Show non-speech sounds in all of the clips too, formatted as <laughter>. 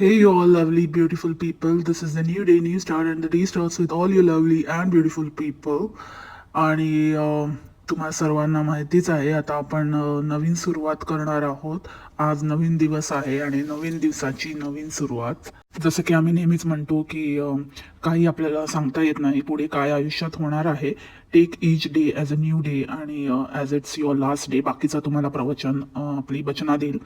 Hey, you all lovely, beautiful people. This is the new day, new start, and the day starts with all you lovely and beautiful people. आणि तुम्हा सर्वांना माहितीच आहे आता आपण नवीन सुरुवात करणार आहोत आज नवीन दिवस आहे आणि नवीन दिवसाची नवीन सुरुवात. जसं की आम्ही नेहमीच म्हणतो की काही आपल्याला सांगता येत नाही पुढे काय आयुष्यात होणार आहे. Take each day as a new day आणि as it's your last day बाकीचं तुम्हाला प्रवचन आपली वचना देईल.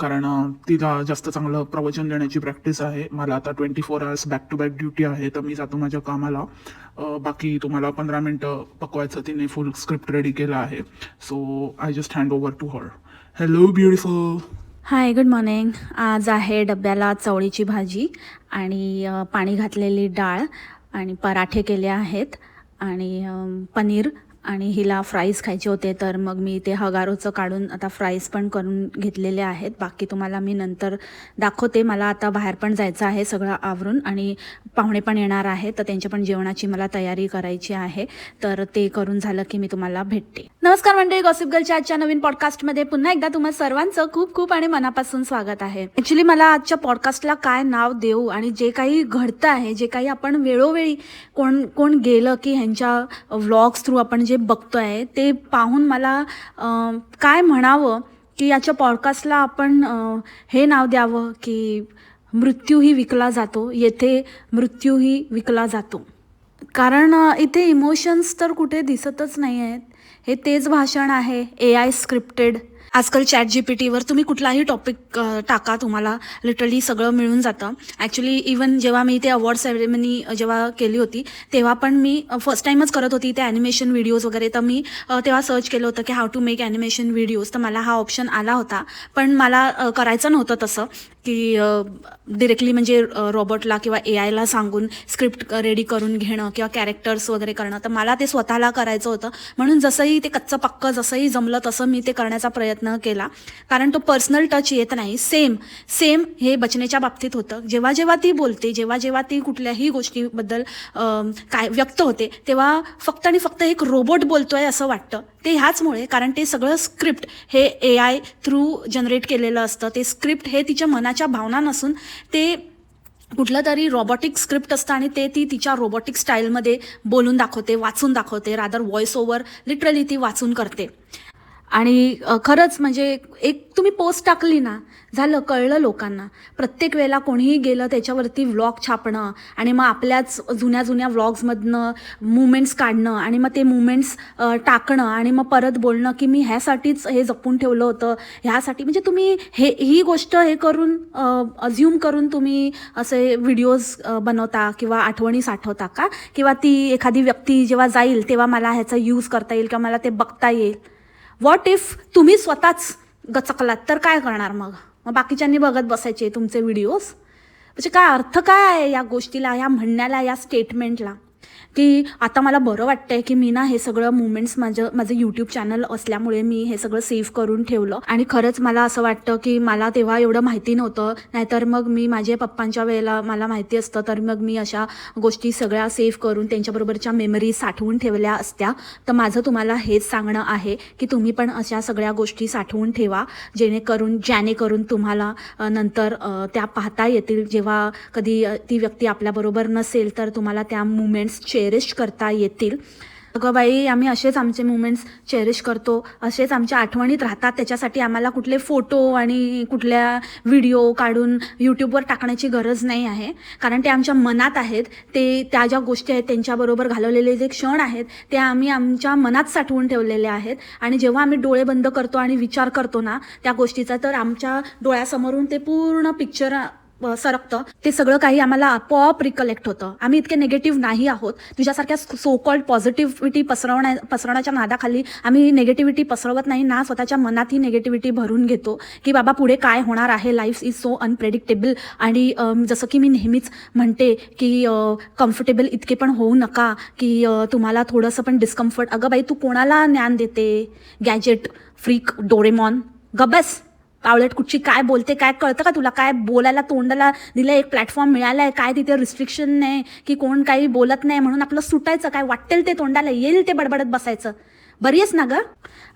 कारण तिला जास्त चांगलं प्रवचन देण्याची प्रॅक्टिस आहे. मला आता twenty four hours back to back duty आहे तर मी जातो माझ्या कामाला. बाकी तुम्हाला पंधरा मिनटं पकवायचं तिने फुल स्क्रिप्ट रेडी केलं आहे. So I just hand over to her hello beautiful hi good morning आज आहे डब्याला चवळीची भाजी आणि पाणी घातलेली डाळ आणि पराठे केले आहेत आणि पनीर आणि हिला फ्राईज खायचे होते तर मग मी ते हगारोचं काढून आता फ्राईज पण करून घेतलेले आहेत. बाकी तुम्हाला मी नंतर दाखवते. मला आता बाहेर पण जायचं आहे सगळं आवरून आणि पाहुणे पण येणार आहे तर त्यांच्या पण जेवणाची मला तयारी करायची आहे. तर ते करून झालं की मी तुम्हाला भेटते. नमस्कार मंडळी गॉसिप गर्लच्या आजच्या नवीन पॉडकास्टमध्ये पुन्हा एकदा तुम्हा सर्वांचं खूप खूप आणि मनापासून स्वागत आहे. ॲक्च्युली मला आजच्या पॉडकास्टला काय नाव देऊ आणि जे काही घडतं आहे जे काही आपण वेळोवेळी कोण कोण गेलं की ह्यांच्या व्लॉग्स थ्रू आपण जे बघतो आहे ते पाहून मला काय म्हणावं की याच्या पॉडकास्टला आपण हे नाव द्यावं की मृत्यूही विकला जातो येथे मृत्यूही विकला जातो. कारण इथे इमोशन्स तर कुठे दिसतच नाही आहेत हे तेच भाषण आहे ए आय स्क्रिप्टेड आजकाल चॅट जी पी टीवर तुम्ही कुठलाही टॉपिक टाका तुम्हाला लिटरली सगळं मिळून जातं. ॲक्च्युली इवन जेव्हा मी ते अवॉर्ड सेरेमनी जेव्हा केली होती तेव्हा पण मी फर्स्ट टाईमच करत होती ते ॲनिमेशन व्हिडिओज वगैरे. तर मी तेव्हा सर्च केलं होतं की how to make animation videos तर मला हा ऑप्शन आला होता. पण मला करायचं नव्हतं तसं. की डिरेक्टली म्हणजे रॉबर्टला किंवा ए आयला सांगून स्क्रिप्ट रेडी करून घेणं किंवा कॅरेक्टर्स वगैरे करणं. तर मला ते स्वतःला करायचं होतं. म्हणून जसंही ते कच्चं पक्कं जसंही जमलं तसं मी ते करण्याचा प्रयत्न केला. कारण तो पर्सनल टच येत नाही. सेम सेम हे बचनेच्या बाबतीत होतं. जेव्हा जेव्हा ती बोलते जेव्हा जेव्हा ती कुठल्याही गोष्टीबद्दल काय व्यक्त होते तेव्हा फक्त आणि फक्त एक रोबोट बोलतोय असं वाटतं. ते ह्याचमुळे कारण ते सगळं स्क्रिप्ट हे ए आय थ्रू जनरेट केलेलं असतं. ते स्क्रिप्ट हे तिच्या मनाच्या भावना नसून ते कुठलं तरी रोबोटिक स्क्रिप्ट असतं आणि ते ती तिच्या रोबोटिक स्टाईलमध्ये बोलून दाखवते वाचून दाखवते. रादर व्हॉइस ओव्हर लिटरली ती वाचून करते. आणि खरंच म्हणजे एक तुम्ही पोस्ट टाकली ना झालं कळलं लोकांना. प्रत्येक वेळेला कोणीही गेलं त्याच्यावरती व्लॉग छापणं आणि मग आपल्याच जुन्या जुन्या व्लॉग्समधनं मुमेंट्स काढणं आणि मग ते मुमेंट्स टाकणं आणि मग परत बोलणं की मी ह्यासाठीच हे जपून ठेवलं होतं ह्यासाठी. म्हणजे तुम्ही हे ही गोष्ट हे करून अज्युम करून तुम्ही असे व्हिडिओज बनवता किंवा आठवणी साठवता का? किंवा ती एखादी व्यक्ती जेव्हा जाईल तेव्हा मला ह्याचा यूज करता येईल किंवा मला ते बघता येईल? व्हॉट इफ तुम्ही स्वतःच गचकलात? तर काय करणार मग? मग बाकीच्यांनी बघत बसायचे तुमचे व्हिडिओज म्हणजे काय अर्थ काय आहे या गोष्टीला या म्हणण्याला या स्टेटमेंटला की आता मला बरं वाटतंय की मी ना हे सगळं मुवमेंट्स माझं माझं यूट्यूब चॅनल असल्यामुळे मी हे सगळं सेव्ह करून ठेवलं. आणि खरंच मला असं वाटतं की मला तेव्हा एवढं माहिती नव्हतं नाहीतर मग मी माझ्या पप्पांच्या वेळेला मला माहिती असतं तर मग मी अशा गोष्टी सगळ्या सेव्ह करून त्यांच्याबरोबरच्या मेमरी साठवून ठेवल्या असत्या. तर माझं तुम्हाला हेच सांगणं आहे की तुम्ही पण अशा सगळ्या गोष्टी साठवून ठेवा जेणेकरून जेणेकरून तुम्हाला नंतर त्या पाहता येतील. जेव्हा कधी ती व्यक्ती आपल्याबरोबर नसेल तर तुम्हाला त्या मुवमेंट्सचे चेरिश करता येतील. अगं बाई आम्ही असेच आमचे मुमेंट्स चेरिश करतो. असेच आमच्या आठवणीत राहतात. त्याच्यासाठी आम्हाला कुठले फोटो आणि कुठल्या व्हिडिओ काढून यूट्यूबवर टाकण्याची गरज नाही आहे. कारण ते आमच्या मनात आहेत. ते त्या ज्या गोष्टी आहेत त्यांच्याबरोबर घालवलेले जे क्षण आहेत ते आम्ही आमच्या मनात साठवून ठेवलेले आहेत. आणि जेव्हा आम्ही डोळे बंद करतो आणि विचार करतो ना त्या गोष्टीचा तर आमच्या डोळ्यासमोरून ते पूर्ण पिक्चर सरकतं ते सगळं काही आम्हाला आपोआप रिकलेक्ट होतं. आम्ही इतके निगेटिव्ह नाही आहोत. तुझ्यासारख्या सो कॉल्ड पॉझिटिव्हिटी पसरवण्या पसरवण्याच्या नादाखाली आम्ही निगेटिव्हिटी पसरवत नाही. ना स्वतःच्या मनात ही निगेटिव्हिटी भरून घेतो की बाबा पुढे काय होणार आहे? लाईफ इज सो अनप्रेडिक्टेबल आणि जसं की मी नेहमीच म्हणते की कम्फर्टेबल इतके पण होऊ नका की तुम्हाला थोडंसं पण डिस्कम्फर्ट अगं बाई तू कोणाला ज्ञान देते? गॅजेट फ्रीक डोरेमॉन गबस कावळट कुठची काय बोलते काय कळतं का तुला? काय बोलायला तोंडाला दिलं एक प्लॅटफॉर्म मिळाला आहे काय तिथे रिस्ट्रिक्शन नाही की कोण काही बोलत नाही म्हणून आपलं सुटायचं काय वाटेल ते तोंडाला येईल ते बडबडत बसायचं. बरी आहेस ना ग?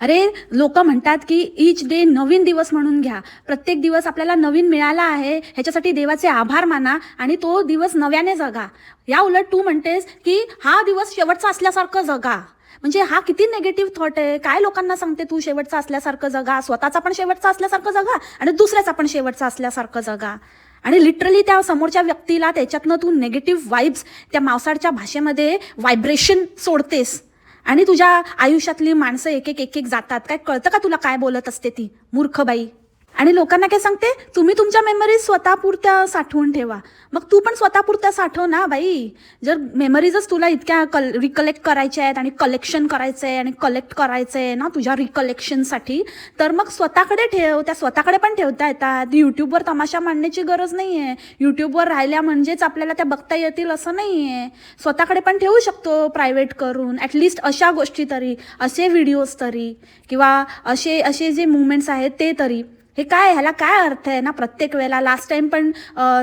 अरे लोक म्हणतात की ईच डे नवीन दिवस म्हणून घ्या. प्रत्येक दिवस आपल्याला नवीन मिळाला आहे ह्याच्यासाठी देवाचे आभार माना आणि तो दिवस नव्याने जगा. या उलट तू म्हणतेस की हा दिवस शेवटचा असल्यासारखं जगा. म्हणजे हा किती नेगेटिव्ह थॉट आहे. काय लोकांना सांगते तू शेवटचा असल्यासारखं जगा. स्वतःचा पण शेवटचा असल्यासारखं जगा आणि दुसऱ्याचा पण शेवटचा असल्यासारखं जगा. आणि लिटरली त्या समोरच्या व्यक्तीला त्याच्यातनं तू नेगेटिव्ह वाईब्स त्या मावसाडच्या भाषेमध्ये व्हायब्रेशन सोडतेस. आणि तुझ्या आयुष्यातली माणसं एक एक एक एक जातात. काय कळतं का तुला काय बोलत असते ती? मूर्ख बाई. आणि लोकांना काय सांगते तुम्ही तुमच्या मेमरीज स्वतःपुरत्या साठवून ठेवा. मग तू पण स्वतःपुरत्या साठव ना बाई. जर मेमरीजच तुला इतक्या कल रिकलेक्ट करायच्या आहेत आणि कलेक्शन करायचं आहे आणि कलेक्ट करायचं आहे ना तुझ्या रिकलेक्शनसाठी तर मग स्वतःकडे ठेव त्या स्वतःकडे पण ठेवता येतात. यूट्यूबवर तमाशा मांडण्याची गरज नाही आहे यूट्यूबवर राहिल्या म्हणजेच आपल्याला त्या बघता येतील असं नाही आहे स्वतःकडे पण ठेवू शकतो प्रायव्हेट करून ॲटलिस्ट अशा गोष्टी तरी असे व्हिडिओज तरी किंवा असे असे जे मुवमेंट्स आहेत ते तरी. हे काय ह्याला काय अर्थ आहे ना? प्रत्येक वेळेला लास्ट टाइम पण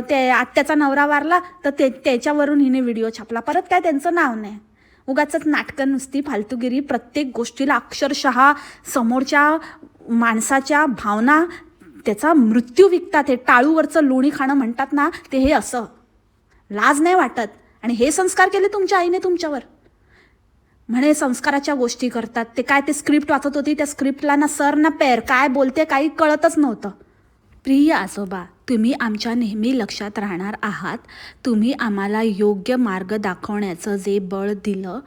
ते आत्याचा नवरा वारला तर ते त्याच्यावरून हिने व्हिडिओ छापला. परत काय त्यांचं नाव नाही. उगाच नाटकं नुसती फालतूगिरी प्रत्येक गोष्टीला अक्षरशः समोरच्या माणसाच्या भावना त्याचा मृत्यू विकतात. हे टाळूवरचं लोणी खाणं म्हणतात ना ते हे असं. लाज नाही वाटत. आणि हे संस्कार केले तुमच्या आईने तुमच्यावर. म्हणे संस्काराच्या गोष्टी करतात. ते काय ते स्क्रिप्ट वाचत होती त्या स्क्रिप्टला ना सर ना पेर काय बोलते काही कळतच नव्हतं. प्रिय आजोबा तुम्ही आमच्या नेहमी लक्षात राहणार आहात. तुम्ही आम्हाला योग्य मार्ग दाखवण्याचं जे बळ दिलं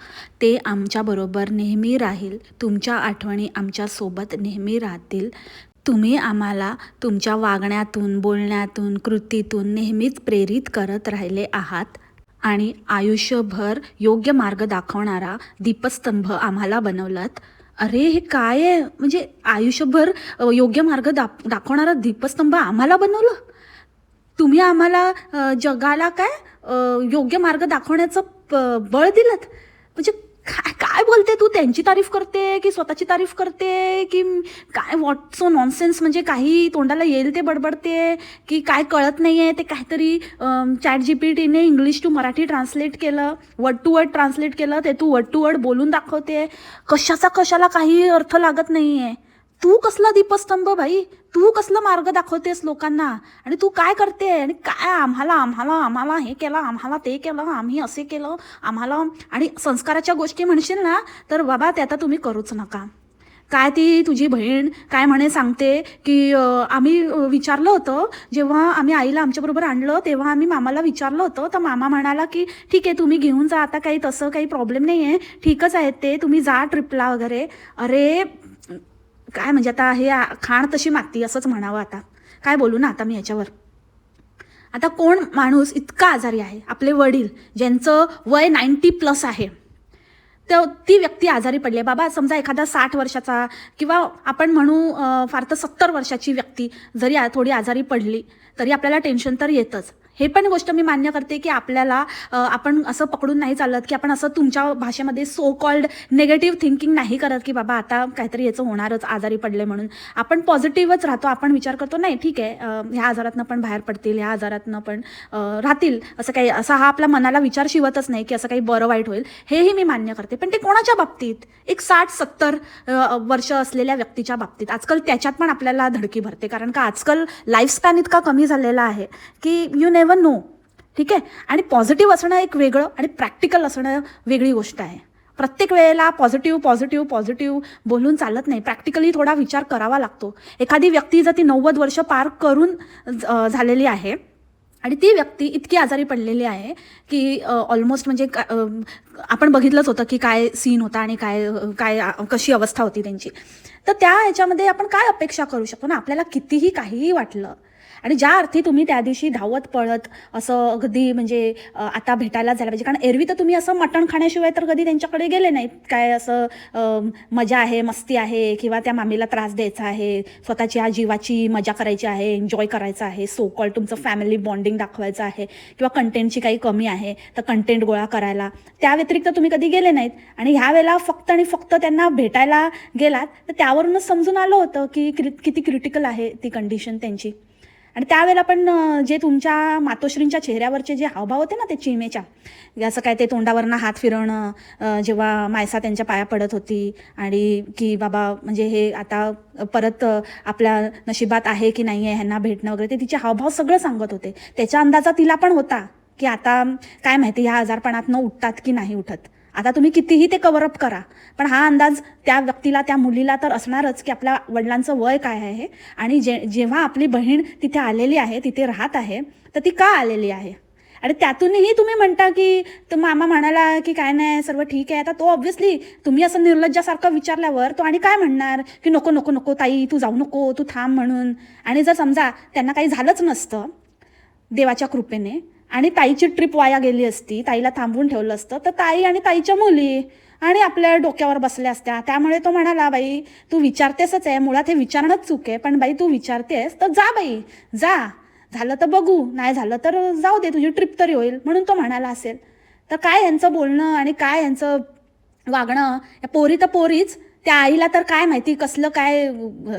ते आमच्याबरोबर नेहमी राहील. तुमच्या आठवणी आमच्यासोबत नेहमी राहतील. तुम्ही आम्हाला तुमच्या वागण्यातून बोलण्यातून कृतीतून नेहमीच प्रेरित करत राहिले आहात. आणि आयुष्यभर योग्य मार्ग दाखवणारा दीपस्तंभ आम्हाला बनवलात. अरे हे काय आहे? म्हणजे आयुष्यभर योग्य मार्ग दा दाखवणारा दीपस्तंभ आम्हाला बनवलं? तुम्ही आम्हाला जगाला काय योग्य मार्ग दाखवण्याचं प- बळ दिलं म्हणजे काय काय बोलते तू? त्यांची तारीफ करते की स्वतःची तारीफ करते की काय व्हॉट सो नॉनसेन्स म्हणजे काही तोंडाला येईल ते बडबडते की काय कळत नाही आहे ते काहीतरी चॅट जी पी टीने इंग्लिश टू मराठी ट्रान्सलेट केलं. वर्ड टू वर्ड ट्रान्सलेट केलं. ते तू वर्ड टू वर्ड बोलून दाखवते. कशाचा कशाला काही अर्थ लागत नाही आहे तू कसला दीपस्तंभ भाई? तू कसला मार्ग दाखवतेस लोकांना? आणि तू काय करते आणि काय आम्हाला आम्हाला आम्हाला हे केलं आम्हाला ते केलं आम्ही असे केलं आम्हाला आणि संस्काराच्या गोष्टी म्हणशील ना तर बाबा ते आता तुम्ही करूच नका. काय ती तुझी बहीण काय म्हणे सांगते की आम्ही विचारलं होतं जेव्हा आम्ही आईला आमच्याबरोबर आणलं तेव्हा आम्ही मामाला विचारलं होतं तर मामा म्हणाला की ठीक आहे तुम्ही घेऊन जा आता काही तसं काही प्रॉब्लेम नाही आहे ठीकच आहे ते तुम्ही जा ट्रिपला वगैरे. अरे काय म्हणजे आता हे खाण तशी माती असंच म्हणावं आता. काय बोलू ना आता मी याच्यावर. आता कोण माणूस इतका आजारी आहे? आपले वडील ज्यांचं वय नाईन्टी प्लस आहे. तर ती व्यक्ती आजारी पडली आहे. बाबा समजा एखादा साठ वर्षाचा किंवा आपण म्हणू फार तर सत्तर वर्षाची व्यक्ती जरी थोडी आजारी पडली तरी आपल्याला टेन्शन तर येतच. हे पण गोष्ट मी मान्य करते की आपल्याला आपण असं पकडून नाही चालत की आपण असं तुमच्या भाषेमध्ये सो कॉल्ड नेगेटिव्ह थिंकिंग नाही करत की बाबा आता काहीतरी याचं होणारच आजारी पडले म्हणून. आपण पॉझिटिव्हच राहतो आपण विचार करतो नाही ठीक आहे ह्या आजारातनं पण बाहेर पडतील ह्या आजारातनं पण राहतील. असं काही असा हा आपला मनाला विचार शिवतच नाही की असं काही बरं वाईट होईल. हेही मी मान्य करते. पण ते कोणाच्या बाबतीत? एक साठ सत्तर वर्ष असलेल्या व्यक्तीच्या बाबतीत. आजकाल त्याच्यात पण आपल्याला धडकी भरते. कारण का आजकाल लाईफस्पॅन इतका कमी झालेला आहे की यू नेवर नो ठीक आहे? आणि पॉझिटिव्ह असणं एक वेगळं आणि प्रॅक्टिकल असणं वेगळी गोष्ट आहे. प्रत्येक वेळेला पॉझिटिव्ह पॉझिटिव्ह पॉझिटिव्ह बोलून चालत नाही. प्रॅक्टिकली थोडा विचार करावा लागतो. एखादी व्यक्ती जर ती नव्वद वर्ष पार करून झालेली आहे आणि ती व्यक्ती इतकी आजारी पडलेली आहे की ऑलमोस्ट म्हणजे का- आपण बघितलंच होतं की काय सीन होता आणि काय काय कशी अवस्था होती त्यांची. तर त्या ह्याच्यामध्ये आपण काय अपेक्षा करू शकतो ना? आपल्याला कितीही काहीही वाटलं आणि ज्या अर्थी तुम्ही त्या दिवशी धावत पळत असं अगदी म्हणजे आता भेटायला झालं पाहिजे. कारण एरवी तर तुम्ही असं मटण खाण्याशिवाय तर कधी त्यांच्याकडे गेले नाहीत. काय असं मजा आहे मस्ती आहे किंवा त्या मामीला त्रास द्यायचा आहे स्वतःच्या जीवाची मजा करायची आहे एन्जॉय करायचं आहे सो कॉल तुमचं फॅमिली बॉन्डिंग दाखवायचं आहे किंवा कंटेंटची काही कमी आहे तर कंटेंट गोळा करायला. त्या व्यतिरिक्त तुम्ही कधी गेले नाहीत. आणि ह्या वेळेला फक्त आणि फक्त त्यांना भेटायला गेलात तर त्यावरूनच समजून आलं होतं की क्रि किती क्रिटिकल आहे ती कंडिशन त्यांची. आणि त्यावेळेला पण जे तुमच्या मातोश्रींच्या चेहऱ्यावरचे जे हावभाव होते ना ते चिमेच्या असं काय ते तोंडावरनं हात फिरवणं जेव्हा मायसा त्यांच्या पाया पडत होती आणि की बाबा म्हणजे हे आता परत आपल्या नशिबात आहे की नाही आहे ह्यांना भेटणं वगैरे ते तिचे हावभाव सगळं सांगत होते. त्याच्या अंदाजा तिला पण होता की आता काय माहिती ह्या आजारपणातनं उठतात की नाही उठत. आता तुम्ही कितीही ते कवरअप करा पण हा अंदाज त्या व्यक्तीला त्या मुलीला तर असणारच की आपल्या वडिलांचं वय काय आहे आणि जे जेव्हा आपली बहीण तिथे आलेली आहे तिथे राहत आहे तर ती का आलेली आहे? आणि त्यातूनही तुम्ही म्हणता की तो मामा म्हणाला की काय नाही सर्व ठीक आहे. आता तो ऑब्व्हियसली तुम्ही असं निर्लज्जासारखं विचारल्यावर तो आणि काय म्हणणार? की नको नको नको ताई तू जाऊ नको तू थांब म्हणून. आणि जर समजा त्यांना काही झालंच नसतं देवाच्या कृपेने आणि ताईची ट्रिप वाया गेली असती ताईला थांबवून ठेवलं असतं तर ताई आणि ताईच्या मुली आणि आपल्या डोक्यावर बसल्या असत्या. त्यामुळे तो म्हणाला बाई तू विचारतेसच आहे. मुळात हे विचारणंच चूक आहे. पण बाई तू विचारतेस तर जा बाई. जा. झालं तर बघू. नाही झालं तर जाऊ दे. तुझी ट्रिप तरी होईल. म्हणून तो म्हणाला असेल. तर काय यांचं बोलणं आणि काय यांचं वागणं या पोरी तर पोरीच. त्या आईला तर काय माहिती कसलं काय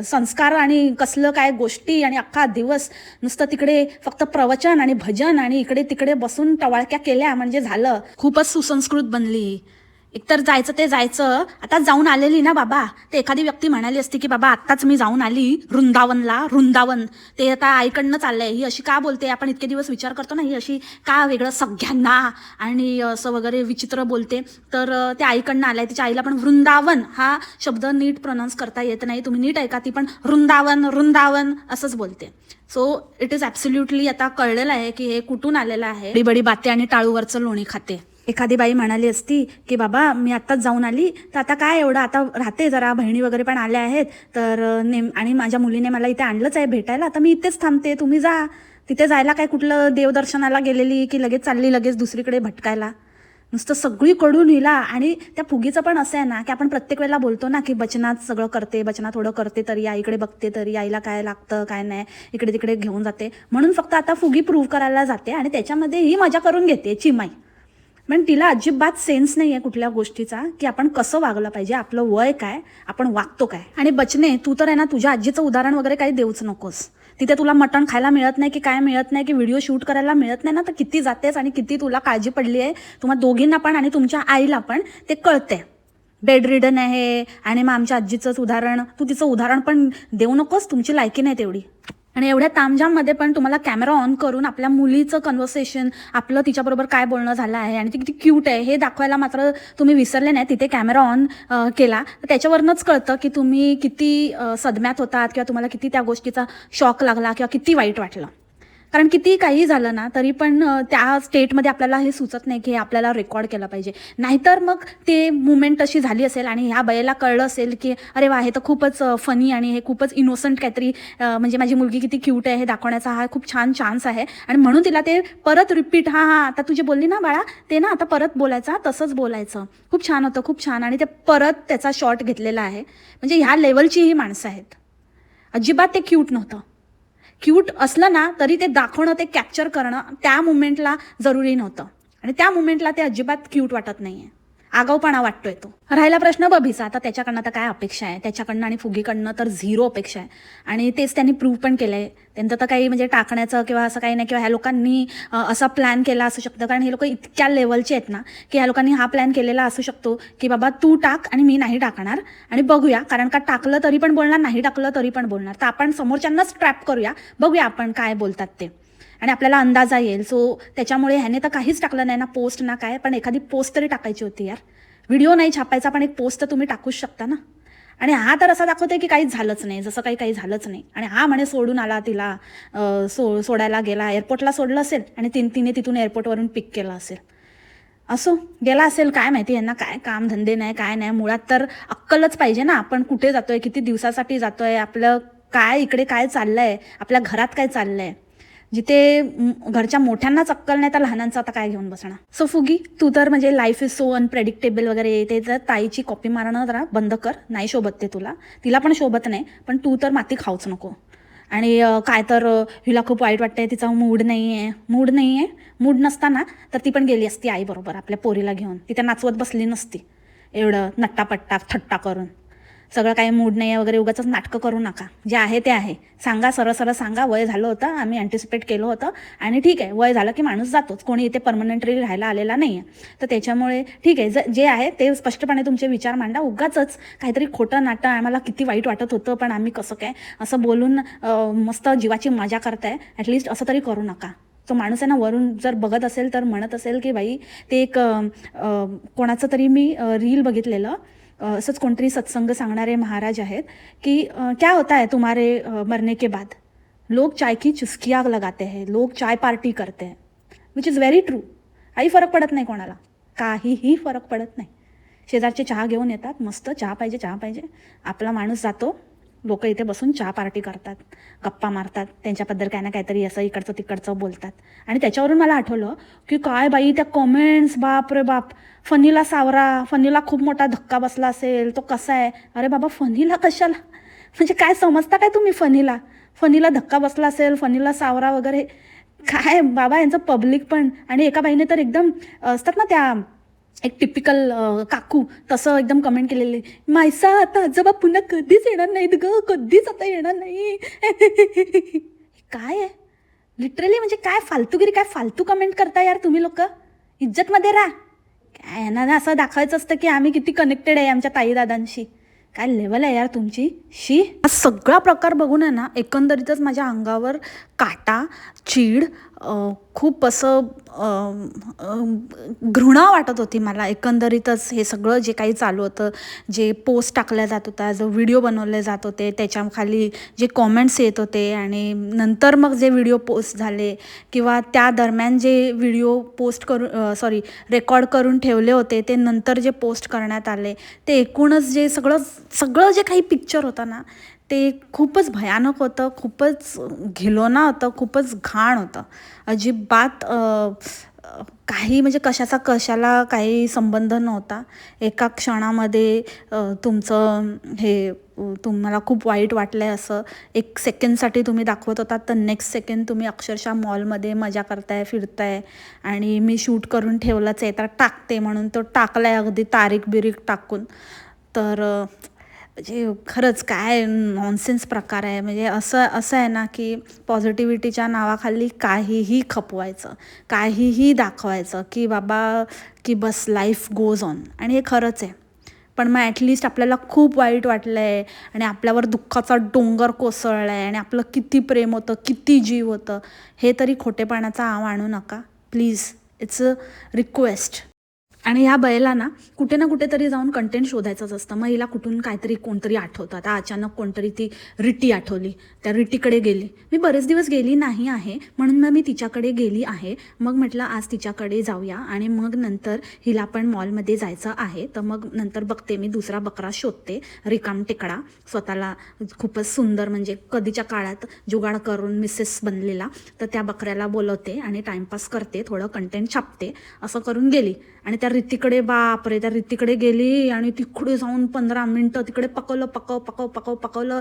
संस्कार आणि कसलं काय गोष्टी आणि अख्खा दिवस नुसतं तिकडे फक्त प्रवचन आणि भजन आणि इकडे तिकडे बसून टवाळक्या केल्या म्हणजे झालं. खूपच सुसंस्कृत बनली. एकतर जायचं ते जायचं. आता जाऊन आलेली ना बाबा. ते एखादी व्यक्ती म्हणाली असती की बाबा आत्ताच मी जाऊन आली वृंदावनला वृंदावन. ते आता आईकडनं चाललंय. ही अशी का बोलते? आपण इतके दिवस विचार करतो ना ही अशी का वेगळं सगळ्यांना आणि असं वगैरे विचित्र बोलते. तर ते आईकडनं आलंय. तिच्या आईला पण वृंदावन हा शब्द नीट प्रोनाऊन्स करता येत नाही. तुम्ही नीट ऐका ती पण वृंदावन वृंदावन असंच बोलते. सो इट इज ॲब्सोल्युटली आता कळलेलं आहे की हे कुठून आलेलं आहे? बडी बडी बाते आणि टाळूवरचं लोणी खाते. एखादी बाई म्हणाली असती की बाबा मी आत्ताच जाऊन आली तर आता काय एवढं? आता राहते जरा बहिणी वगैरे पण आल्या आहेत तर नेम आणि माझ्या मुलीने मला इथे आणलंच आहे भेटायला आता मी इथेच थांबते तुम्ही जा. तिथे जायला काय कुठलं देवदर्शनाला गेलेली की लगेच चालली लगेच दुसरीकडे भटकायला? नुसतं सगळीकडून हिला आणि त्या फुगीचं पण असं आहे ना की आपण प्रत्येक वेळेला बोलतो ना की बचनात सगळं करते बचना थोडं करते तरी आईकडे बघते तरी आईला काय लागतं काय नाही इकडे तिकडे घेऊन जाते. म्हणून फक्त आता फुगी प्रूव्ह करायला जाते आणि त्याच्यामध्ये ही मजा करून घेते चिमाई. पण तिला अजिबात सेन्स नाही आहे कुठल्या गोष्टीचा की आपण कसं वागलं पाहिजे आपलं वय काय आपण वागतो काय. आणि बचने तू तर आहे ना तुझ्या आजीचं उदाहरण वगैरे काही देऊच नकोस. तिथे तुला मटण खायला मिळत नाही की काय मिळत नाही की व्हिडिओ शूट करायला मिळत नाही ना तर किती जातेस आणि किती तुला काळजी पडली आहे तुम्हा दोघींना पण आणि तुमच्या आईला पण ते कळते बेड रिडन आहे आणि मग आमच्या आजीचंच उदाहरण तू तिचं उदाहरण पण देऊ नकोस तुमची लायकी नाही तेवढी. आणि एवढ्या तामझाममध्ये पण तुम्हाला कॅमेरा ऑन करून आपल्या मुलीचं कन्व्हर्सेशन आपलं तिच्याबरोबर काय बोलणं झालं आहे आणि ती किती क्यूट आहे हे दाखवायला मात्र तुम्ही विसरले नाही तिथे कॅमेरा ऑन केला. तर त्याच्यावरनंच कळतं की तुम्ही किती सदम्यात होतात किंवा तुम्हाला किती त्या गोष्टीचा शॉक लागला किंवा किती वाईट वाटलं. कारण किती काही झालं ना तरी पण त्या स्टेटमध्ये आपल्याला हे सुचत नाही की हे आपल्याला रेकॉर्ड केलं पाहिजे. नाहीतर मग ते मुमेंट तशी झाली असेल आणि ह्या बैला कळलं असेल की अरे वा हे तर खूपच फनी आणि हे खूपच इनोसंट काहीतरी म्हणजे माझी मुलगी किती क्यूट आहे हे दाखवण्याचा हा खूप छान चान्स आहे. आणि म्हणून तिला ते परत रिपीट हा हा आता तुझी बोलली ना बाळा ते ना आता परत बोलायचा तसंच बोलायचं. खूप छान होतं खूप छान. आणि ते परत त्याचा शॉट घेतलेला आहे. म्हणजे ह्या लेवलची ही माणसं आहेत. अजिबात ते क्यूट नव्हतं. क्यूट असलं ना तरी ते दाखवणं ते कॅप्चर करणं त्या मुमेंटला जरुरी नव्हतं. आणि त्या मुमेंटला ते अजिबात क्यूट वाटत नाही आहे आगाऊपणा वाटतोय तो. राहिला प्रश्न बबीचा आता त्याच्याकडनं आता काय अपेक्षा आहे? त्याच्याकडनं आणि फुगीकडनं तर झिरो अपेक्षा आहे. आणि तेच त्यांनी प्रूव्ह पण केलं आहे त्यांचं तर काही म्हणजे टाकण्याचं किंवा असं काही नाही किंवा ह्या लोकांनी असा प्लॅन केला असू शकतं. कारण हे लोक इतक्या लेवलचे आहेत ना की ह्या लोकांनी हा प्लॅन केलेला असू शकतो की बाबा तू टाक आणि मी नाही टाकणार आणि बघूया. कारण का टाकलं तरी पण बोलणार नाही टाकलं तरी पण बोलणार. तर आपण समोरच्यांनाच ट्रॅप करूया. बघूया आपण काय बोलतात ते. आणि आपल्याला अंदाजा येईल. सो त्याच्यामुळे ह्याने तर काहीच टाकलं नाही ना पोस्ट ना काय पण एखादी पोस्ट तरी टाकायची होती यार. व्हिडिओ नाही छापायचा पण एक पोस्ट तर तुम्ही टाकूच शकता ना. आणि हा तर असा दाखवतोय की काहीच झालंच नाही जसं काही काही झालंच नाही. आणि हा म्हणे सोडून आला तिला सो सोडायला गेला एअरपोर्टला सोडलं असेल आणि तीन तिने तिथून एअरपोर्टवरून पिक केलं असेल. असो गेला असेल काय माहिती यांना काय काम धंदे नाही काय नाही. मुळात तर अक्कलच पाहिजे ना आपण कुठे जातोय किती दिवसासाठी जातोय आपलं काय इकडे काय चाललंय आपल्या घरात काय चाललंय. जिथे घरच्या मोठ्यांनाच अक्कल नाही तर लहानांचं आता काय घेऊन बसणार? सो फुगी तू तर म्हणजे लाईफ इज सो अनप्रेडिक्टेबल वगैरे. ते तर ताईची कॉपी मारणं जरा बंद कर. नाही शोभत ते तुला. तिला पण शोभत नाही पण तू तर माती खाऊच नको. आणि काय तर हिला खूप वाईट वाटतंय तिचा मूड नाही आहे मूड नाही आहे मूड नसताना तर ती पण गेली असती आईबरोबर आपल्या पोरीला घेऊन. तिथे नाचवत बसली नसती. एवढं नट्टापट्टा थट्टा करून. सगळं काही मूड नाही आहे वगैरे उगाच नाटकं करू नका. जे आहे ते आहे. सांगा सरळ सरळ सांगा वय झालं होतं आम्ही अँटिसिपेट केलं होतं. आणि ठीक आहे वय झालं की माणूस जातोच. कोणी इथे परमनंटली राहायला आलेला नाही आहे तर त्याच्यामुळे ठीक आहे ज जे आहे ते स्पष्टपणे तुमचे विचार मांडा. उगाचच काहीतरी खोटं नाटं आम्हाला किती वाईट वाटत होतं पण आम्ही कसं काय असं बोलून मस्त जीवाची मजा करताय ॲटलिस्ट असं तरी करू नका. तो माणूस आहे ना वरून जर बघत असेल तर म्हणत असेल की बाई ते एक कोणाचं तरी मी रील बघितलेलं. असंच कोणतरी सत्संग सांगणारे महाराज आहेत की क्या होता है तुम्हारे मरने के बाद? लोग चाय की चुस्किया लगाते हैं लोग चाय पार्टी करते हैं विच इज़ व्हेरी ट्रू काही फरक पडत नाही कोणाला. काहीही फरक पडत नाही. शेजारचे चहा घेऊन येतात मस्त चहा पाहिजे चहा पाहिजे. आपला माणूस जातो लोक इथे बसून चहा पार्टी करतात गप्पा मारतात त्यांच्याबद्दल काय ना काहीतरी असं इकडचं तिकडचं बोलतात. आणि त्याच्यावरून मला आठवलं की काय बाई त्या कमेंट्स बाप रे बाप. फनीला सावरा फनीला खूप मोठा धक्का बसला असेल तो कसा आहे? अरे बाबा फनीला कशाला? म्हणजे काय समजता काय तुम्ही फनीला? फनीला धक्का बसला असेल फनीला सावरा वगैरे. काय बाबा यांचं पब्लिक पण. आणि एका बाईने तर एकदम असतात ना त्या एक टिपिकल काकू तसं एकदम कमेंट केलेली मायसा आता आजोबा पुन्हा कधीच येणार नाहीत ग कधीच आता येणार नाही. <laughs> काय आहे? लिटरली म्हणजे काय फालतूगिरी काय फालतू कमेंट करता यार तुम्ही लोक? इज्जतमध्ये राहा. काय यांना ना असं दाखवायचं असतं की आम्ही किती कनेक्टेड आहे आमच्या ताईदादांशी काय लेवल आहे यार तुमची? शी? हा सगळा प्रकार बघून आहे ना एकंदरीतच माझ्या अंगावर काटा चीड खूप असं घृणा वाटत होती मला. एकंदरीतच हे सगळं जे काही चालू होतं जे पोस्ट टाकल्या जात होता जो व्हिडिओ बनवले जात होते त्याच्याखाली जे कॉमेंट्स येत होते आणि नंतर मग जे व्हिडिओ पोस्ट झाले किंवा त्या दरम्यान जे व्हिडिओ पोस्ट करून सॉरी रेकॉर्ड करून ठेवले होते ते नंतर जे पोस्ट करण्यात आले ते एकूणच जे सगळं सगळं जे काही पिक्चर होतं ना ते खूपच भयानक होतं खूपच घिलोना होतं खूपच घाण होतं. अजिबात काही म्हणजे कशाचा कशाला काही संबंध नव्हता. एका क्षणामध्ये तुमचं हे तुम्हाला खूप वाईट वाटलं आहे असं एक सेकंडसाठी तुम्ही दाखवत होता तर नेक्स्ट सेकंड तुम्ही अक्षरशः मॉलमध्ये मजा करताय फिरताय आणि मी शूट करून ठेवलंच आहे तर टाकते म्हणून तो टाकलाय अगदी तारीख बिरीख टाकून. तर म्हणजे खरंच काय नॉनसेन्स प्रकार आहे. म्हणजे असं असं आहे ना की पॉझिटिव्हिटीच्या नावाखाली काहीही खपवायचं काहीही दाखवायचं की बाबा की बस लाईफ गोज ऑन आणि हे खरंच आहे. पण मग ॲटलिस्ट आपल्याला खूप वाईट वाटलं आहे आणि आपल्यावर दुःखाचा डोंगर कोसळला आहे आणि आपलं किती प्रेम होतं किती जीव होतं हे तरी खोटेपणाचा आव आणू नका. प्लीज इट्स अ रिक्वेस्ट आणि ह्या बैला ना कुठे ना कुठेतरी जाऊन कंटेंट शोधायचंच असतं. मग हिला कुठून काहीतरी कोणतरी आठवतं आता अचानक कोणतरी ती रिटी आठवली. त्या रिटीकडे गेली. मी बरेच दिवस गेली नाही आहे म्हणून मग मी तिच्याकडे गेली आहे. मग म्हटलं आज तिच्याकडे जाऊया. आणि मग नंतर हिला पण मॉलमध्ये जायचं आहे. तर मग नंतर बघते मी दुसरा बकरा शोधते. रिकाम टेकडा. स्वतःला खूपच सुंदर म्हणजे कधीच्या काळात जुगाड करून मिसेस बनलेला. तर त्या बकऱ्याला बोलवते आणि टाइमपास करते. थोडं कंटेंट छापते. असं करून गेली. आणि त्या रीतीकडे बापरे त्या रीतीकडे गेली आणि तिकडे जाऊन पंधरा मिनटं तिकडे पकवलं पकव पकव पकव पकवलं.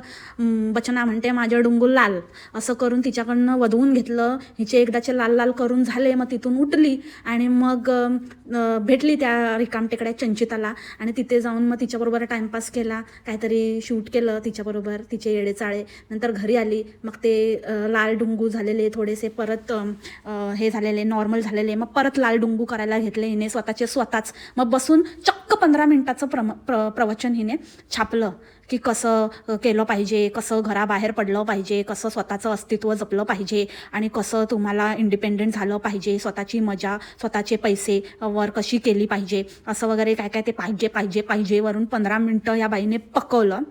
बचना म्हणते माझ्या डुंगू लाल. असं करून तिच्याकडनं वधवून घेतलं. हिचे एकदाचे लाल लाल करून झाले मग तिथून उठली आणि मग भेटली त्या रिकामटेकड्या चंचिताला आणि तिथे जाऊन मग तिच्याबरोबर टाइमपास केला. काहीतरी शूट केलं तिच्याबरोबर तिचे येडे चाळे नंतर घरी आली. मग ते लाल डुंगू झालेले थोडेसे परत हे झालेले नॉर्मल झालेले. मग परत लाल डुंगू करायला घेतले. हिने स्वतःचे स्वतःच. मग बसून चक्क पंधरा मिनिटाचं प्रम प्र प्रवचन हिने छापलं की कसं केलं पाहिजे कसं घराबाहेर पडलं पाहिजे कसं स्वतःचं अस्तित्व जपलं पाहिजे आणि कसं तुम्हाला इंडिपेंडेंट झालं पाहिजे स्वतःची मजा स्वतःचे पैसे वर कशी केली पाहिजे असं वगैरे काय काय ते पाहिजे पाहिजे पाहिजे वरून पंधरा मिनटं या बाईने पकवलं.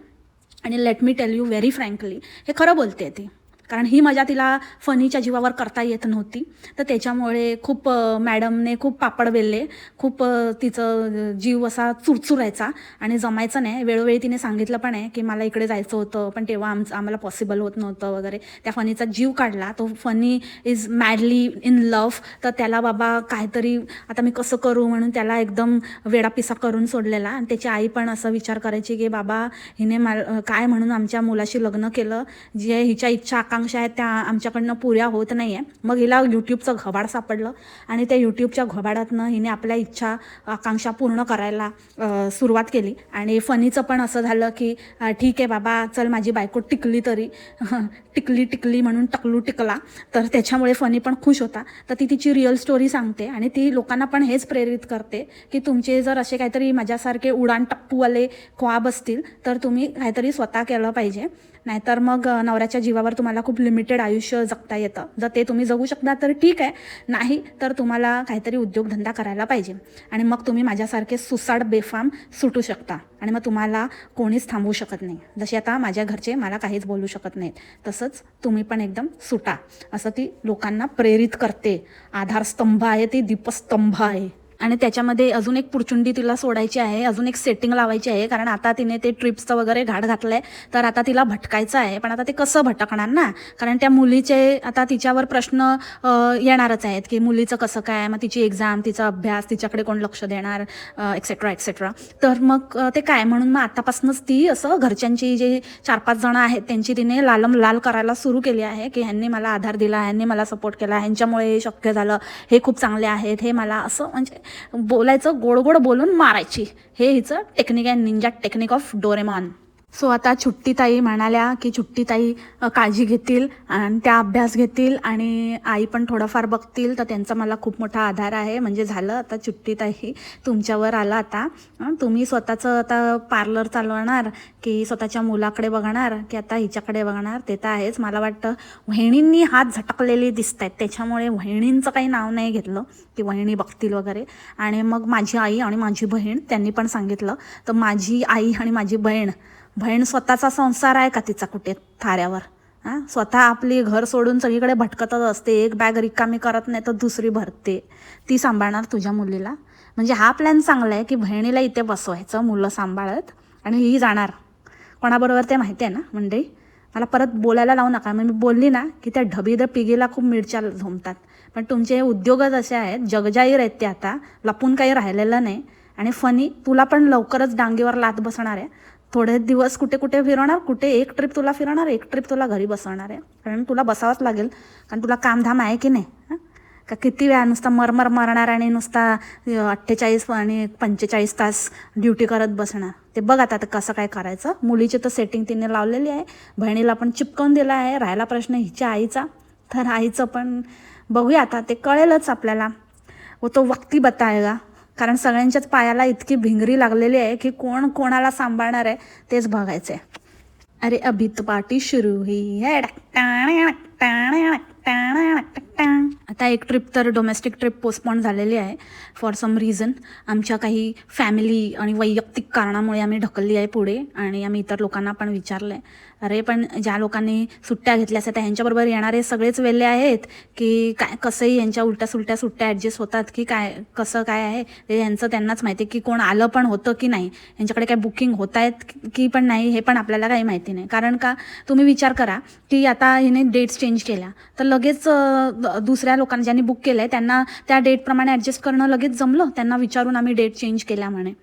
आणि let me tell you very frankly हे खरं बोलते ती. कारण ही मजा तिला फनीच्या जीवावर करता येत नव्हती. तर त्याच्यामुळे खूप मॅडमने खूप पापड बेलले खूप तिचं जीव असा चुरचुरायचा आणि जमायचं नाही. वेळोवेळी तिने सांगितलं पण आहे की मला इकडे जायचं होतं पण तेव्हा आमचं आम्हाला पॉसिबल होत नव्हतं वगैरे. त्या फनीचा जीव काढला. तो Funny is madly in love तर त्याला बाबा काहीतरी आता मी कसं करू म्हणून त्याला एकदम वेडापिसा करून सोडलेला. आणि त्याची आई पण असा विचार करायची की बाबा हिने मा काय म्हणून आमच्या मुलाशी लग्न केलं? जे हिच्या इच्छा आकांक्षा आकांक्षा आहेत त्या आमच्याकडनं पुऱ्या होत नाही आहे मग हिला यूट्यूबचं घबाड सापडलं आणि त्या यूट्यूबच्या घबाडातनं हिने आपल्या इच्छा आकांक्षा पूर्ण करायला सुरुवात केली. आणि फनीचं पण असं झालं की ठीक आहे बाबा चल माझी बायको टिकली तरी. <laughs> टिकली टिकली म्हणून टकलू टिकला. तर त्याच्यामुळे फनी पण खुश होता. तर ती तिची रिअल स्टोरी सांगते आणि ती लोकांना पण हेच प्रेरित करते की तुमचे जर असे काहीतरी माझ्यासारखे उडाण टप्पूवाले ख्वाब असतील तर तुम्ही काहीतरी स्वतः केलं पाहिजे. नाहीतर मग नवऱ्याच्या जीवावर तुम्हाला खूप लिमिटेड आयुष्य जगता येतं. जर ते तुम्ही जगू शकता तर ठीक आहे. नाही तर तुम्हाला काहीतरी उद्योगधंदा करायला पाहिजे. आणि मग तुम्ही माझ्यासारखे सुसाड बेफाम सुटू शकता. आणि मग तुम्हाला कोणीच थांबवू शकत नाही. जसे आता माझ्या घरचे मला काहीच बोलू शकत नाहीत. तसंच तुम्ही पण एकदम सुटा. असं ती लोकांना प्रेरित करते. आधारस्तंभ आहे ती दीपस्तंभ आहे. आणि त्याच्यामध्ये अजून एक पुरचुंडी तिला सोडायची आहे अजून एक सेटिंग लावायची आहे कारण आता तिने ते ट्रिप्सचं वगैरे घाट घातलं आहे तर आता तिला भटकायचं आहे. पण आता ते कसं भटकणार ना? कारण त्या मुलीचे आता तिच्यावर प्रश्न येणारच आहेत की मुलीचं कसं काय? मग तिची एक्झाम तिचा अभ्यास तिच्याकडे कोण लक्ष देणार? एक्सेट्रा एक्सेट्रा तर मग ते काय? म्हणून मग आतापासूनच ती असं घरच्यांची जे चार पाच जणं आहेत त्यांची तिने लालम लाल करायला सुरू केली आहे की ह्यांनी मला आधार दिला ह्यांनी मला सपोर्ट केला ह्यांच्यामुळे हे शक्य झालं हे खूप चांगले आहेत हे मला असं म्हणजे बोलायचं गोड गोड बोलून मारायची. हे हिचं टेक्निक आहे ninja technique of Doraemon so आता छुट्टीताई म्हणाल्या की छुट्टीताई काळजी घेतील आणि त्या अभ्यास घेतील आणि आई पण थोडंफार बघतील तर त्यांचा मला खूप मोठा आधार आहे. म्हणजे झालं आता छुट्टीताई तुमच्यावर आलं आता. तुम्ही स्वतःचं आता पार्लर चालवणार की स्वतःच्या मुलाकडे बघणार की आता हिच्याकडे बघणार? ते तर आहेच. मला वाटतं वहिणींनी हात झटकलेले दिसत आहेत त्याच्यामुळे वहिणींचं काही नाव नाही घेतलं की वहिणी बघतील वगैरे. आणि मग माझी आई आणि माझी बहीण त्यांनी पण सांगितलं तर माझी आई आणि माझी बहीण बहीण स्वतःचा संसार आहे का तिचा कुठे थाऱ्यावर? हां? स्वतः आपली घर सोडून सगळीकडे भटकतच असते. एक बॅग रिकामी करत नाही तर दुसरी भरते. ती सांभाळणार तुझ्या मुलीला? म्हणजे हा प्लॅन चांगला आहे की बहिणीला इथे बसवायचं मुलं सांभाळत आणि ही जाणार. कोणाबरोबर ते माहिती आहे ना मंडळी? मला परत बोलायला लावू नका. मग मी बोलली ना की त्या ढबीद पिगीला खूप मिरच्या झोमतात. पण तुमचे उद्योगच असे आहेत. जगजाहीर आहेत ते आता. लपून काही राहिलेलं नाही. आणि फनी तुला पण लवकरच डांगीवर लात बसणार आहे. थोडे दिवस कुठे कुठे फिरवणार कुठे एक ट्रिप तुला फिरवणार एक ट्रिप तुला घरी बसवणार आहे. कारण तुला बसावंच लागेल. कारण तुला कामधाम आहे की नाही? का किती वेळा नुसता मरमर मरणार आणि नुसता अठ्ठेचाळीस आणि पंचेचाळीस तास ड्युटी करत बसणार? ते बघ आता कसं काय करायचं. मुलीची तर सेटिंग तिने लावलेली आहे. बहिणीला पण चिपकवून दिला आहे. राहिला प्रश्न हिच्या आईचा. तर आईचं पण बघूया आता. ते कळेलच आपल्याला. व तो वक्ती बताएगा. कारण सगळ्यांच्याच पायाला इतकी भिंगरी लागलेली आहे की कोण कोणाला सांभाळणार आहे तेच बघायचं आहे अरे अभी तो पार्टी शुरू हुई है. आता एक ट्रिप तर डोमेस्टिक ट्रिप पोस्टपॉन झालेली आहे फॉर सम रिझन आमच्या काही फॅमिली आणि वैयक्तिक कारणामुळे आम्ही ढकलली आहे पुढे आणि आम्ही इतर लोकांना पण विचारलं आहे अरे पण ज्या लोकांनी सुट्ट्या घेतल्या असतात त्या ह्यांच्याबरोबर येणारे सगळेच वेल्ले आहेत की काय कसंही यांच्या उलट्या सुलट्या सुट्ट्या ॲडजस्ट होतात की काय कसं काय आहे? ते यांचं त्यांनाच माहिती आहे की कोण आलं पण होतं की नाही. यांच्याकडे काय बुकिंग होत आहेत की पण नाही हे पण आपल्याला काही माहिती नाही. कारण का तुम्ही विचार करा की आता हिने डेट्स चेंज केल्या तर लगेच दुसऱ्या लोकांना ज्यांनी बुक केलं आहे त्यांना त्या डेटप्रमाणे ॲडजस्ट करणं लगेच जमलं. त्यांना विचारून आम्ही डेट चेंज केल्या म्हणे.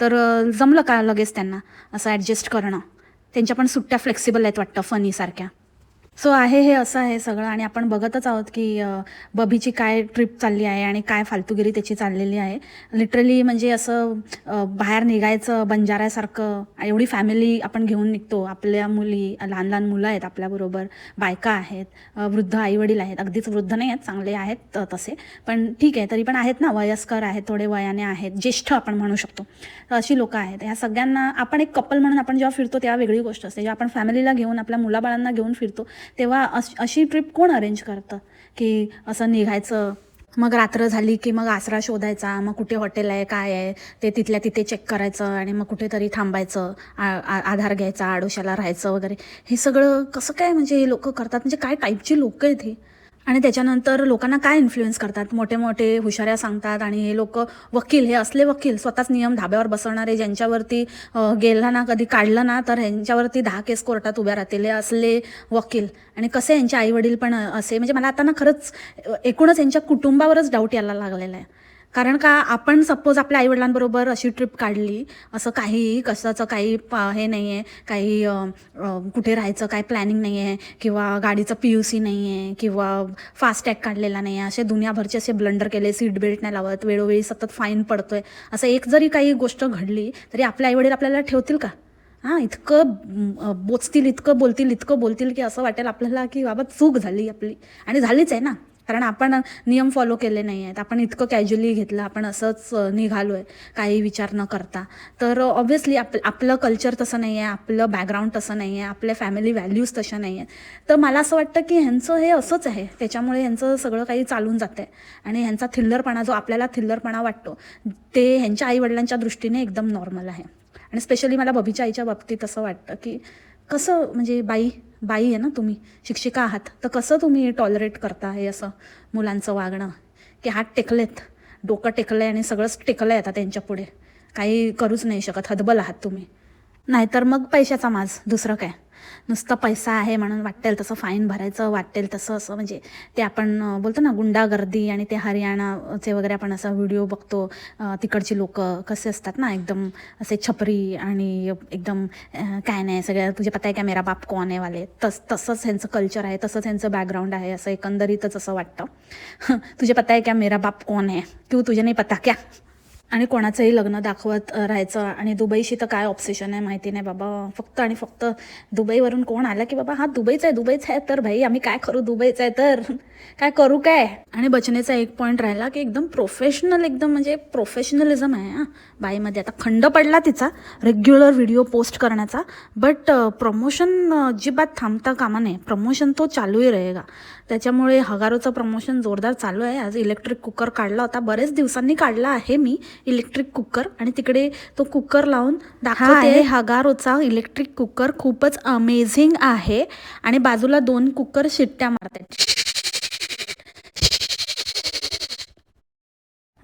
तर जमलं का लगेच त्यांना असं ॲडजस्ट करणं? त्यांच्या पण सुट्ट्या फ्लेक्सिबल आहेत वाटतं फनीसारख्या सो आहे हे असं आहे सगळं आणि आपण बघतच आहोत की बबीची काय ट्रिप चालली आहे आणि काय फालतूगिरी त्याची चाललेली आहे. लिटरली म्हणजे असं बाहेर निघायचं बंजाऱ्यासारखं एवढी फॅमिली आपण घेऊन निघतो. आपल्या मुली लहान लहान मुलं आहेत आपल्याबरोबर बायका आहेत वृद्ध आईवडील आहेत. अगदीच वृद्ध नाही आहेत चांगले आहेत तसे. पण ठीक आहे तरी पण आहेत ना वयस्कर आहेत थोडे वयाने आहेत ज्येष्ठ आपण म्हणू शकतो. तर अशी लोकं आहेत. ह्या सगळ्यांना आपण एक कपल म्हणून आपण जेव्हा फिरतो तेव्हा वेगळी गोष्ट असते. जेव्हा आपण फॅमिलीला घेऊन आपल्या मुलाबाळांना घेऊन फिरतो तेव्हा अश अशी ट्रिप कोण अरेंज करतं? की असं निघायचं मग रात्र झाली की मग आसरा शोधायचा मग कुठे हॉटेल आहे काय आहे ते तिथल्या तिथे चेक करायचं आणि मग कुठेतरी थांबायचं आ- आधार घ्यायचा आडोशाला राहायचं वगैरे. हे सगळं कसं काय म्हणजे हे लोक करतात? म्हणजे काय टाईपची लोक आहेत ही? आणि त्याच्यानंतर लोकांना काय इन्फ्लुएन्स करतात? मोठे मोठे हुशाऱ्या सांगतात आणि हे लोक वकील हे असले वकील स्वतःच नियम धाब्यावर बसवणारे ज्यांच्यावरती गेला ना कधी काढलं ना तर ह्यांच्यावरती दहा केस कोर्टात उभ्या राहतील हे असले वकील. आणि कसे यांचे आईवडील पण असे? म्हणजे मला आता ना खरंच एकूणच यांच्या कुटुंबावरच डाऊट यायला लागलेला आहे. कारण का आपण सपोज आपल्या आईवडिलांबरोबर अशी ट्रिप काढली असं काही कशाचं काही हे नाही आहे काही कुठे राहायचं काय प्लॅनिंग नाही आहे किंवा गाडीचं पी यू सी नाही आहे किंवा फास्टॅग काढलेला नाही आहे असे दुनियाभरचे असे ब्लंडर केले सीट बेल्ट नाही लावत वेळोवेळी सतत फाईन पडतोय असं एक जरी काही गोष्ट घडली तरी आपले आईवडील आपल्याला ठेवतील का? हां इतकं बोचतील इतकं बोलतील इतकं बोलतील की असं वाटेल आपल्याला की बाबा चूक झाली आपली. आणि झालीच आहे ना. कारण आपण नियम फॉलो केले नाही आहेत आपण इतकं कॅज्युअली घेतलं आपण असंच निघालो आहे काही विचार न करता. तर ऑब्व्हियसली आप आपलं कल्चर तसं नाही आहे आपलं बॅकग्राऊंड तसं नाही आहे आपल्या फॅमिली व्हॅल्यूज तशा नाही आहेत तर मला असं वाटतं की ह्यांचं हे असंच आहे. त्याच्यामुळे ह्यांचं सगळं काही चालून जातं आहे आणि ह्यांचा थिल्लरपणा जो आपल्याला थिल्लरपणा वाटतो ते ह्यांच्या आईवडिलांच्या दृष्टीने एकदम नॉर्मल आहे. आणि स्पेशली मला बबीच्या आईच्या बाबतीत असं वाटतं की कसं म्हणजे बाई बाई आहे ना तुम्ही शिक्षिका आहात तर कसं तुम्ही टॉलरेट करता हे असं मुलांचं वागणं? की हात टेकलेत डोकं टेकलं आहे आणि सगळंच टेकलं आहे आता त्यांच्या पुढे. काही करूच नाही शकत हदबल आहात तुम्ही. नाहीतर मग पैशाचा माज दुसरं काय? नुसता पैसा आहे म्हणून वाटेल तसं फाईन भरायचं वाटेल तसं असं. म्हणजे ते आपण बोलतो ना गुंडागर्दी आणि ते हरियाणाचे वगैरे आपण असा व्हिडिओ बघतो. तिकडचे तिकडची लोक कसे असतात ना एकदम असे छपरी आणि एकदम काय नाही सगळ्या म्हणजे तुझे पता आहे का मेरा बाप कोण आहे वाले. तस तसंच ह्यांचं कल्चर आहे तसंच ह्यांचं बॅकग्राऊंड आहे असं एकंदरीतच असं वाटतं. <laughs> तुझे पता आहे क्या मेरा बाप कोण आहे? तू तुझे नाही पता क्या? आणि कोणाचंही लग्न दाखवत राहायचं. आणि दुबईशी तर काय ऑप्सेशन आहे माहिती नाही बाबा. फक्त आणि फक्त दुबईवरून कोण आलं की बाबा हा दुबईचा आहे दुबईचा आहे तर भाई आम्ही काय करू? दुबईचा आहे तर. काय करू काय? आणि बचनेचा एक पॉईंट राहिला की एकदम प्रोफेशनल एकदम म्हणजे प्रोफेशनलिझम आहे हां. बाईमध्ये आता खंड पडला तिचा रेग्युलर व्हिडिओ पोस्ट करण्याचा. बट प्रमोशन अजिबात थांबता कामा नये. प्रमोशन तो चालूही रहेगा. त्याच्यामुळे हगारोचं प्रमोशन जोरदार चालू आहे. आज इलेक्ट्रिक कुकर काढला होता. बरेच दिवसांनी काढला आहे मी इलेक्ट्रिक कुकर आणि तिकडे तो कुकर लावून दाखवते हगारोचा इलेक्ट्रिक कुकर खूपच अमेझिंग आहे. आणि बाजूला दोन कुकर शिट्ट्या मारतात.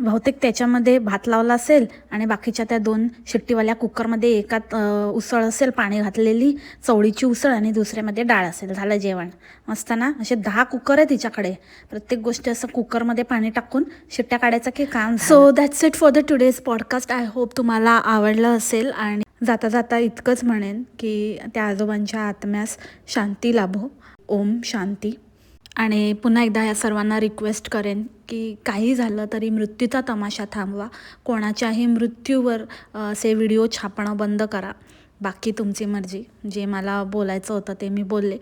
बहुतेक त्याच्यामध्ये भात लावला असेल आणि बाकीच्या त्या दोन शिट्टीवाल्या कुकरमध्ये एकात उसळ असेल पाणी घातलेली चवळीची उसळ आणि दुसऱ्यामध्ये डाळ असेल. झालं जेवण. मस्त ना? असे दहा कुकर आहे तिच्याकडे. प्रत्येक गोष्टी असं कुकरमध्ये पाणी टाकून शिट्ट्या काढायचं की काम so that's it for the today's podcast I hope तुम्हाला आवडलं असेल आणि जाता जाता इतकंच म्हणेन की त्या आजोबांच्या आत्म्यास शांती लाभो. ओम शांती. आणि पुन्हा एकदा या सर्वांना रिक्वेस्ट करेन की काही झालं तरी मृत्यूचा तमाशा थांबवा. कोणाच्याही मृत्यूवर असे व्हिडिओ छापणं बंद करा. बाकी तुमची मर्जी. जे मला बोलायचं होतं ते मी बोलले.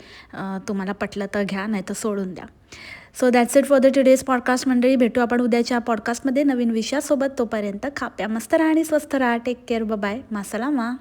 तुम्हाला पटलं तर घ्या नाही तर सोडून द्या. So that's it for the today's podcast मंडळी भेटू आपण उद्याच्या पॉडकास्टमध्ये नवीन विषयासोबत. तोपर्यंत खाप्या मस्त राहा आणि स्वस्त राहा. Take care bye मासलामा.